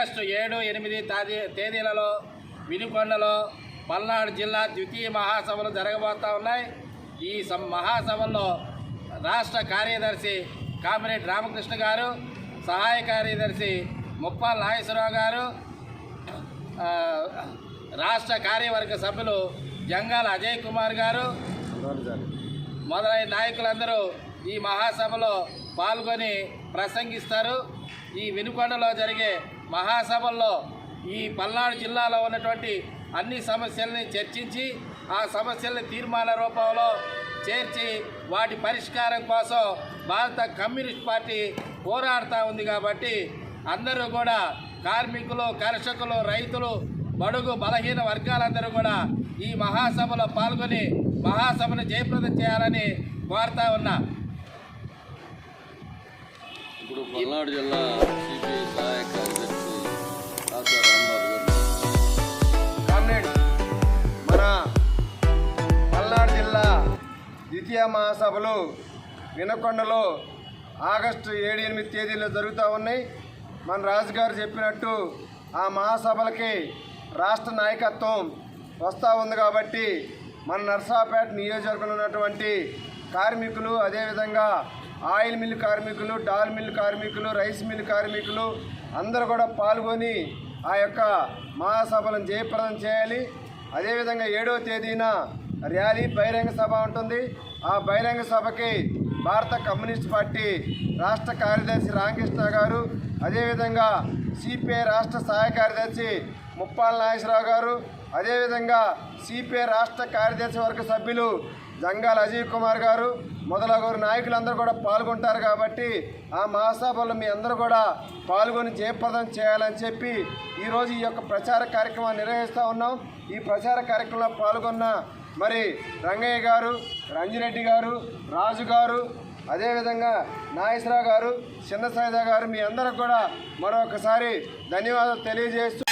August ఏడు ఎనిమిది తాది తేదీలలో వినుకొండలో పల్నాడు జిల్లా ద్వితీయ మహాసభలు జరగబోతా ఉన్నాయి. ఈ సం మహాసభల్లో రాష్ట్ర కార్యదర్శి కామిరెడ్డి రామకృష్ణ గారు సహాయ కార్యదర్శి ముప్పాల నాగేశ్వరరావు గారు రాష్ట్ర కార్యవర్గ సభ్యులు జంగాల అజయ్ కుమార్ గారు మొదలైన నాయకులందరూ ఈ మహాసభలో పాల్గొని ప్రసంగిస్తారు. ఈ వినుకొండలో జరిగే మహాసభల్లో ఈ పల్నాడు జిల్లాలో ఉన్నటువంటి అన్ని సమస్యల్ని చర్చించి ఆ సమస్యల్ని తీర్మాన రూపంలో చేర్చి వాటి పరిష్కారం కోసం భారత కమ్యూనిస్ట్ పార్టీ పోరాడుతూ ఉంది కాబట్టి అందరూ కూడా కార్మికులు కర్షకులు రైతులు బడుగు బలహీన వర్గాలందరూ కూడా ఈ మహాసభలో పాల్గొని మహాసభను జయప్రదం చేయాలని కోరుతా ఉన్నా. ఇప్పుడు పల్నాడు జిల్లా నిత్య మహాసభలు వినకొండలో ఆగస్టు ఏడు ఎనిమిది తేదీలో జరుగుతూ ఉన్నాయి. మన రాజుగారు చెప్పినట్టు ఆ మహాసభలకి రాష్ట్ర నాయకత్వం వస్తూ ఉంది కాబట్టి మన నర్సాపేట నియోజకవర్గంలో ఉన్నటువంటి కార్మికులు అదేవిధంగా ఆయిల్ మిల్ కార్మికులు డాల్ మిల్ కార్మికులు రైస్ మిల్ కార్మికులు అందరూ కూడా పాల్గొని ఆ యొక్క మహాసభలను జయప్రదం చేయాలి. అదేవిధంగా ఏడవ తేదీన ర్యాలీ బహిరంగ సభ ఉంటుంది. ఆ బహిరంగ సభకి భారత కమ్యూనిస్ట్ పార్టీ రాష్ట్ర కార్యదర్శి రామకృష్ణ గారు అదేవిధంగా సిపిఐ రాష్ట్ర సహాయ కార్యదర్శి ముప్పాల నాగేశ్వరరావు గారు అదేవిధంగా సిపిఐ రాష్ట్ర కార్యదర్శి వర్గ సభ్యులు జంగాల అజయ్ కుమార్ గారు మొదలగురు నాయకులందరూ కూడా పాల్గొంటారు కాబట్టి ఆ మహాసభలో మీ అందరూ కూడా పాల్గొని జయప్రదం చేయాలని చెప్పి ఈరోజు ఈ యొక్క ప్రచార కార్యక్రమాన్ని నిర్వహిస్తూ ఉన్నాం. ఈ ప్రచార కార్యక్రమంలో పాల్గొన్న మరి రంగయ్య గారు రంజిరెడ్డి గారు రాజు గారు అదేవిధంగా నాగేశ్వరరావు గారు చిన్న సాయిదా గారు మీ అందరికి కూడా మరొకసారి ధన్యవాదాలు తెలియజేస్తూ